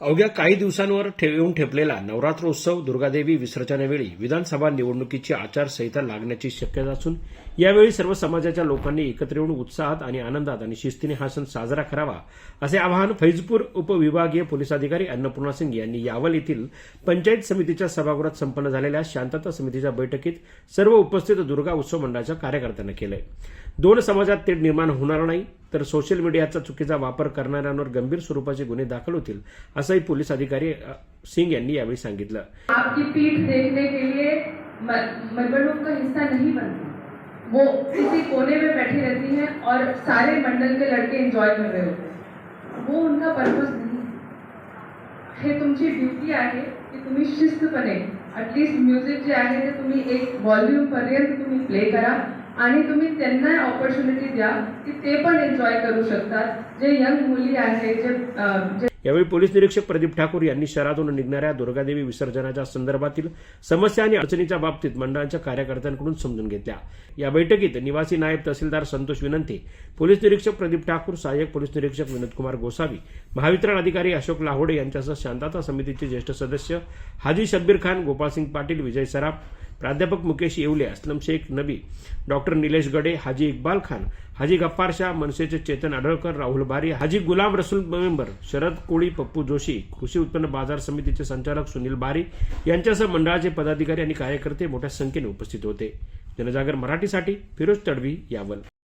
अवघ्या काही दिवसांवर ठे- येऊन ठेपलेला नवरात्रोत्सव दुर्गादेवी विसर्जनावेळी विधानसभा निवडणुकीची आचारसंहिता लागण्याची शक्यता असून यावेळी सर्व समाजाच्या लोकांनी एकत्र येऊन उत्साहात आणि आनंदात आणि शिस्तीने हा सण साजरा करावा असे आवाहन फैजपूर उपविभागीय पोलीस अधिकारी अन्नपूर्णा सिंग यांनी यावल येथील पंचायत समितीच्या सभागृहात संपन्न झालेल्या शांतता समितीच्या बैठकीत सर्व उपस्थित दुर्गा उत्सव मंडळाच्या कार्यकर्त्यांना केलं दोन समाजात तेढ निर्माण होणार नाही. तर सोशल मीडियाचा चुकीचा वापर करणाऱ्यांवर गंभीर स्वरूपाचे गुन्हे दाखल होतील असंही पोलीस अधिकारी सिंग यांनी यावेळी सांगितलं. आपकी पीठ देखने के लिए मंडलों का हिस्सा नहीं बनती। वो किसी कोने में बैठी रहती हैं और सारे मंडल के लड़के एंजॉय कर रहे होते वो उनका पर्पज नहीं हे। तुमची ड्युटी आहे की तुम्ही शिस्तपणे ॲटलिस्ट म्युझिक जे आहे ते तुम्ही एक व्हॉल्यूम पर्यंत तुम्ही प्ले करा. आणि तुम्ही त्यांना ऑपॉर्च्युनिटी द्या की ते पण एन्जॉय करू शकतात. जे यंग मुली आहेत जे यावेळी पोलीस निरीक्षक प्रदीप ठाकूर यांनी शहरातून निघणाऱ्या दुर्गादेवी विसर्जनाच्या संदर्भातील समस्या आणि अडचणीच्या बाबतीत मंडळाच्या कार्यकर्त्यांकडून समजून घेतल्या. या बैठकीत निवासी नायब तहसीलदार संतोष विनंती पोलीस निरीक्षक प्रदीप ठाकूर सहाय्यक पोलीस निरीक्षक विनोदकुमार गोसावी महावितरण अधिकारी अशोक लाहोडे यांच्यासह शांतता समितीचे ज्येष्ठ सदस्य हाजी शब्बीर खान गोपालसिंग पाटील विजय सराफ प्राध्यापक मुकेश येवले असलम शेख नबी डॉक्टर निलेश गडे हाजी इक्बाल खान हाजी गफ्फार शाह मनसेचे चेतन आढळकर राहुल बारी हाजी गुलाम रसूल मेंबर शरद कोळी पप्पू जोशी कृषी उत्पन्न बाजार समितीचे संचालक सुनील बारी यांच्यासह मंडळाचे पदाधिकारी आणि कार्यकर्ते मोठ्या संख्येने उपस्थित होते. जनजागर मराठीसाठी फिरोज तडवी यावल.